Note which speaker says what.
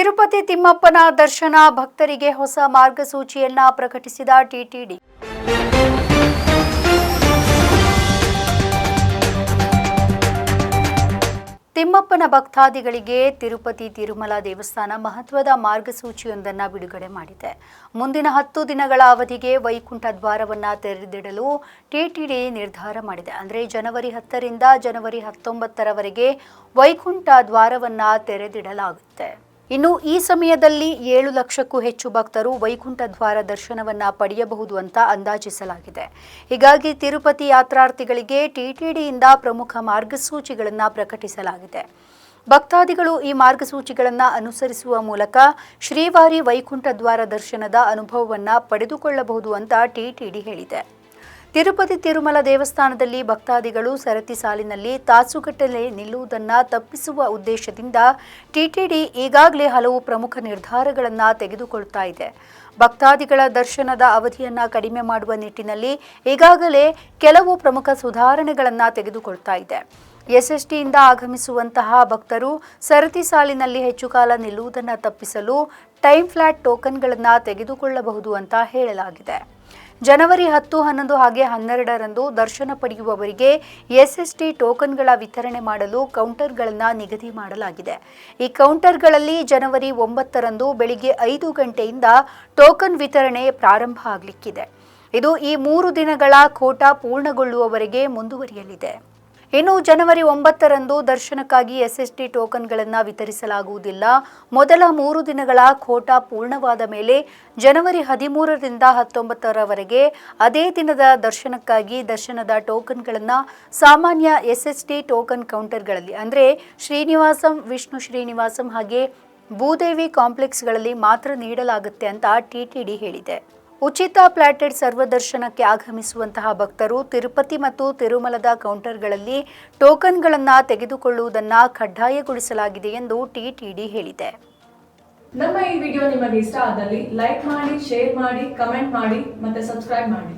Speaker 1: ತಿರುಪತಿ ತಿಮ್ಮಪ್ಪನ ದರ್ಶನ, ಭಕ್ತರಿಗೆ ಹೊಸ ಮಾರ್ಗಸೂಚಿಯನ್ನ ಪ್ರಕಟಿಸಿದ ಟಿಟಿಡಿ ತಿಮ್ಮಪ್ಪನ ಭಕ್ತಾದಿಗಳಿಗೆ ತಿರುಪತಿ ತಿರುಮಲ ದೇವಸ್ಥಾನ ಮಹತ್ವದ ಮಾರ್ಗಸೂಚಿಯೊಂದನ್ನು ಬಿಡುಗಡೆ ಮಾಡಿದೆ. ಮುಂದಿನ ಹತ್ತು ದಿನಗಳ ಅವಧಿಗೆ ವೈಕುಂಠ ದ್ವಾರವನ್ನು ತೆರೆದಿಡಲು ಟಿಟಿಡಿ ನಿರ್ಧಾರ ಮಾಡಿದೆ. ಅಂದರೆ ಜನವರಿ ಹತ್ತರಿಂದ ಜನವರಿ ಹತ್ತೊಂಬತ್ತರವರೆಗೆ ವೈಕುಂಠ ದ್ವಾರವನ್ನು ತೆರೆದಿಡಲಾಗುತ್ತೆ. ಇನ್ನು ಈ ಸಮಯದಲ್ಲಿ ಏಳು ಲಕ್ಷಕ್ಕೂ ಹೆಚ್ಚು ಭಕ್ತರು ವೈಕುಂಠ ದ್ವಾರ ದರ್ಶನವನ್ನ ಪಡೆಯಬಹುದು ಅಂತ ಅಂದಾಜಿಸಲಾಗಿದೆ. ಹೀಗಾಗಿ ತಿರುಪತಿ ಯಾತ್ರಾರ್ಥಿಗಳಿಗೆ ಟಿಟಿಡಿಯಿಂದ ಪ್ರಮುಖ ಮಾರ್ಗಸೂಚಿಗಳನ್ನು ಪ್ರಕಟಿಸಲಾಗಿದೆ. ಭಕ್ತಾದಿಗಳು ಈ ಮಾರ್ಗಸೂಚಿಗಳನ್ನು ಅನುಸರಿಸುವ ಮೂಲಕ ಶ್ರೀವಾರಿ ವೈಕುಂಠ ದ್ವಾರ ದರ್ಶನದ ಅನುಭವವನ್ನು ಪಡೆದುಕೊಳ್ಳಬಹುದು ಅಂತ ಟಿಟಿಡಿ ಹೇಳಿದೆ. ತಿರುಪತಿ ತಿರುಮಲ ದೇವಸ್ಥಾನದಲ್ಲಿ ಭಕ್ತಾದಿಗಳು ಸರತಿ ಸಾಲಿನಲ್ಲಿ ತಾಸುಗಟ್ಟಲೆ ನಿಲ್ಲುವುದನ್ನು ತಪ್ಪಿಸುವ ಉದ್ದೇಶದಿಂದ ಟಿಟಿಡಿ ಈಗಾಗಲೇ ಹಲವು ಪ್ರಮುಖ ನಿರ್ಧಾರಗಳನ್ನು ತೆಗೆದುಕೊಳ್ತಾ ಇದೆ. ಭಕ್ತಾದಿಗಳ ದರ್ಶನದ ಅವಧಿಯನ್ನು ಕಡಿಮೆ ಮಾಡುವ ನಿಟ್ಟಿನಲ್ಲಿ ಈಗಾಗಲೇ ಕೆಲವು ಪ್ರಮುಖ ಸುಧಾರಣೆಗಳನ್ನು ತೆಗೆದುಕೊಳ್ತಾ ಇದೆ. ಎಸ್ಎಸ್ಟಿಯಿಂದ ಆಗಮಿಸುವಂತಹ ಭಕ್ತರು ಸರತಿ ಸಾಲಿನಲ್ಲಿ ಹೆಚ್ಚು ಕಾಲ ನಿಲ್ಲುವುದನ್ನು ತಪ್ಪಿಸಲು ಟೈಮ್ ಫ್ಲಾಟ್ ಟೋಕನ್ಗಳನ್ನು ತೆಗೆದುಕೊಳ್ಳಬಹುದು ಅಂತ ಹೇಳಲಾಗಿದೆ. ಜನವರಿ ಹತ್ತು, ಹನ್ನೊಂದು ಹಾಗೆ ಹನ್ನೆರಡರಂದು ದರ್ಶನ ಪಡೆಯುವವರಿಗೆ ಎಸ್ಎಸ್ಟಿ ಟೋಕನ್ಗಳ ವಿತರಣೆ ಮಾಡಲು ಕೌಂಟರ್ಗಳನ್ನು ನಿಗದಿ ಮಾಡಲಾಗಿದೆ. ಈ ಕೌಂಟರ್ಗಳಲ್ಲಿ ಜನವರಿ ಒಂಬತ್ತರಂದು ಬೆಳಿಗ್ಗೆ ಐದು ಗಂಟೆಯಿಂದ ಟೋಕನ್ ವಿತರಣೆ ಪ್ರಾರಂಭ ಆಗಲಿಕ್ಕಿದೆ. ಇದು ಈ ಮೂರು ದಿನಗಳ ಕೋಟಾ ಪೂರ್ಣಗೊಳ್ಳುವವರೆಗೆ ಮುಂದುವರಿಯಲಿದೆ. ಇನ್ನು ಜನವರಿ ಒಂಬತ್ತರಂದು ದರ್ಶನಕ್ಕಾಗಿ ಎಸ್ಎಸ್ಟಿ ಟೋಕನ್ಗಳನ್ನು ವಿತರಿಸಲಾಗುವುದಿಲ್ಲ. ಮೊದಲ ಮೂರು ದಿನಗಳ ಖೋಟಾ ಪೂರ್ಣವಾದ ಮೇಲೆ ಜನವರಿ ಹದಿಮೂರರಿಂದ ಹತ್ತೊಂಬತ್ತರವರೆಗೆ ಅದೇ ದಿನದ ದರ್ಶನಕ್ಕಾಗಿ ದರ್ಶನದ ಟೋಕನ್ಗಳನ್ನು ಸಾಮಾನ್ಯ ಎಸ್ಎಸ್ಟಿ ಟೋಕನ್ ಕೌಂಟರ್ಗಳಲ್ಲಿ ಅಂದರೆ ಶ್ರೀನಿವಾಸಂ, ವಿಷ್ಣು ಶ್ರೀನಿವಾಸಂ ಹಾಗೆ ಭೂದೇವಿ ಕಾಂಪ್ಲೆಕ್ಸ್ಗಳಲ್ಲಿ ಮಾತ್ರ ನೀಡಲಾಗುತ್ತೆ ಅಂತ ಟಿಟಿಡಿ ಹೇಳಿದೆ. ಉಚಿತ ಪ್ಲಾಟೆಡ್ ಸರ್ವದರ್ಶನಕ್ಕೆ ಆಗಮಿಸುವಂತಹ ಭಕ್ತರು ತಿರುಪತಿ ಮತ್ತು ತಿರುಮಲದ ಕೌಂಟರ್ಗಳಲ್ಲಿ ಟೋಕನ್ಗಳನ್ನು ತೆಗೆದುಕೊಳ್ಳುವುದನ್ನು ಕಡ್ಡಾಯಗೊಳಿಸಲಾಗಿದೆ ಎಂದು ಟಿಟಿಡಿ ಹೇಳಿದೆ.
Speaker 2: ನಮ್ಮ ಈ ವಿಡಿಯೋ ನಿಮಗೆ ಇಷ್ಟ ಆದಲ್ಲಿ ಲೈಕ್ ಮಾಡಿ, ಶೇರ್ ಮಾಡಿ, ಕಮೆಂಟ್ ಮಾಡಿ ಮತ್ತೆ ಸಬ್ಸ್ಕ್ರೈಬ್ ಮಾಡಿ.